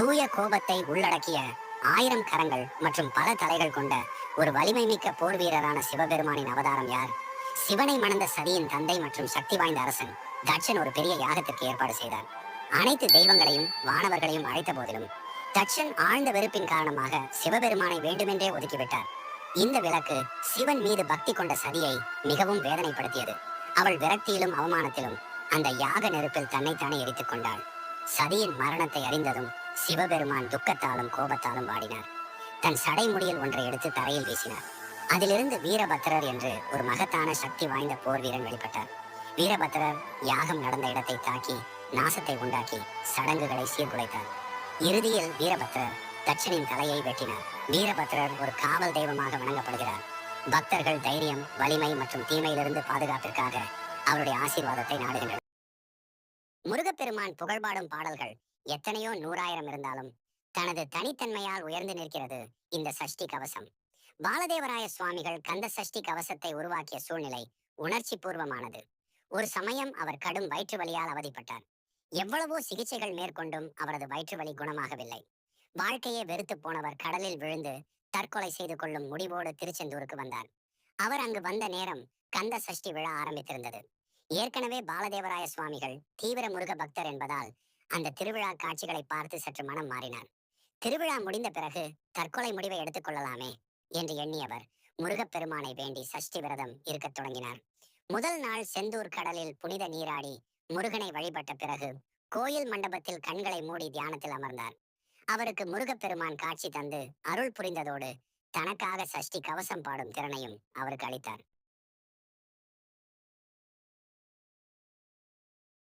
தூய கோபத்தை உள்ளடக்கிய ஆயிரம் கரங்கள் மற்றும் பல தலைகள் கொண்ட ஒரு வலிமை மிக்க போர் வீரரான சிவபெருமானின் அவதாரம் யார்? சிவனை மணந்த சதியின் தந்தை மற்றும் சக்தி வாய்ந்த அரசன் தட்சன் ஒரு பெரிய யாகத்திற்கு ஏற்பாடு செய்தார். அனைத்து தெய்வங்களையும் வானவர்களையும் அழைத்த போதிலும் தட்சன் ஆழ்ந்த வெறுப்பின் காரணமாக சிவபெருமானை வேண்டுமென்றே ஒதுக்கிவிட்டார். இந்த விளக்கு சிவன் மீது பக்தி கொண்ட சதியை மிகவும் வேதனைப்படுத்தியது. அவள் விரக்தியிலும் அவமானத்திலும் அந்த யாக நெருப்பில் தன்னைத்தானே எரித்துக் கொண்டாள். சதியின் மரணத்தை அறிந்ததும் சிவபெருமான் துக்கத்தாலும் கோபத்தாலும் வாடினார். தன் சடைமுடியில் ஒன்றை எடுத்து தரையில் வீசினார். அதிலிருந்து வீரபத்திரர் என்று ஒரு மகத்தான சக்தி வாய்ந்த போர் வீரன் வெளிப்பட்டார். வீரபத்திரர் யாகம் நடந்த இடத்தை தாக்கி நாசத்தை உண்டாக்கி சடங்குகளை சீர்குலைத்தார். இறுதியில் வீரபத்திரர் தட்சனின் தலையை வெட்டினார். வீரபத்திரர் ஒரு காவல் தெய்வமாக வணங்கப்படுகிறார். பக்தர்கள் தைரியம் வலிமை மற்றும் தீமையிலிருந்து பாதுகாப்பிற்காக அவருடைய ஆசீர்வாதத்தை நாடுகின்றனர். முருகப்பெருமான் புகழ்பாடும் பாடல்கள் எத்தனையோ நூறாயிரம் இருந்தாலும் தனது தனித்தன்மையால் உயர்ந்து நிற்கிறது இந்த சஷ்டி கவசம். பாலதேவராய சுவாமிகள் கந்த சஷ்டி கவசத்தை உருவாக்கிய சூழ்நிலை உணர்ச்சி பூர்வமானது ஒரு சமயம் அவர் கடும் வயிற்று வலியால் அவதிப்பட்டார். எவ்வளவோ சிகிச்சைகள் மேற்கொண்டும் அவரது வயிற்று வலி குணமாகவில்லை. வாழ்க்கையே வெறுத்து போனவர் கடலில் விழுந்து தற்கொலை செய்து கொள்ளும் முடிவோடு திருச்செந்தூருக்கு வந்தார். அவர் அங்கு வந்த நேரம் கந்த சஷ்டி விழா ஆரம்பித்திருந்தது. ஏற்கனவே பாலதேவராய சுவாமிகள் தீவிர முருக பக்தர் என்பதால் அந்த திருவிழா காட்சிகளை பார்த்து சற்று மனம் மாறினார் திருவிழா முடிந்த பிறகு தற்கொலை முடிவை எடுத்துக் கொள்ளலாமே என்று எண்ணியவர் முருகப்பெருமானை வேண்டி சஷ்டி விரதம் இருக்கத் தொடங்கினார். முதல் நாள் செந்தூர் கடலில் புனித நீராடி முருகனை வழிபட்ட பிறகு கோயில் மண்டபத்தில் கண்களை மூடி தியானத்தில் அமர்ந்தார். அவருக்கு முருகப்பெருமான் காட்சி தந்து அருள் புரிந்ததோடு தனக்காக சஷ்டி கவசம் பாடும் திறனையும் அவருக்கு அளித்தார்.